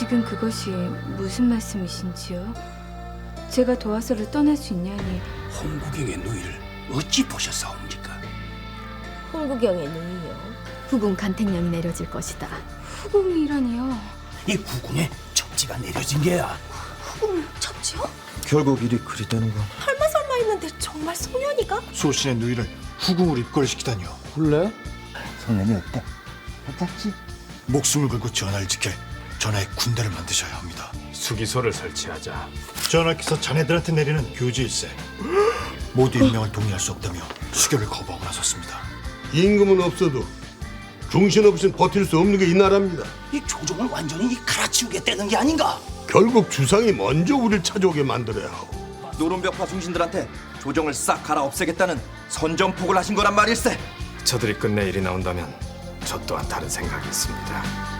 지금 그것이 무슨 말씀이신지요? 제가 도화서를 떠날 수 있냐니 홍구경의 누이를 어찌 보셨사옵니까? 홍구경의 누이요. 후궁 간택령이 내려질 것이다. 후궁이라니요. 이 후궁에 첩지가 내려진 게야. 첩지요? 결국 일이 그리 되는군. 설마 설마 했는데 정말 소년이가? 소신의 누이를 후궁으로 입궐시키다니요. 혼래? 성년이 어때? 괜찮지? 목숨을 걸고 전하를 지킬 전하의 군대를 만드셔야 합니다. 수기소를 설치하자. 전하께서 자네들한테 내리는 교지일세 모두 임명을 동의할 수 없다며 수교를 거부하고 나섰습니다. 임금은 없어도 정신없이는 버틸 수 없는 게 이 나라입니다. 이 조정을 완전히 이 갈아치우겠다는 게 아닌가? 결국 주상이 먼저 우리를 찾아오게 만들어야 하고 노론벽파 중신들한테 조정을 싹 갈아 없애겠다는 선전포고를 하신 거란 말일세. 저들이 끝내 일이 나온다면 저 또한 다른 생각이 있습니다.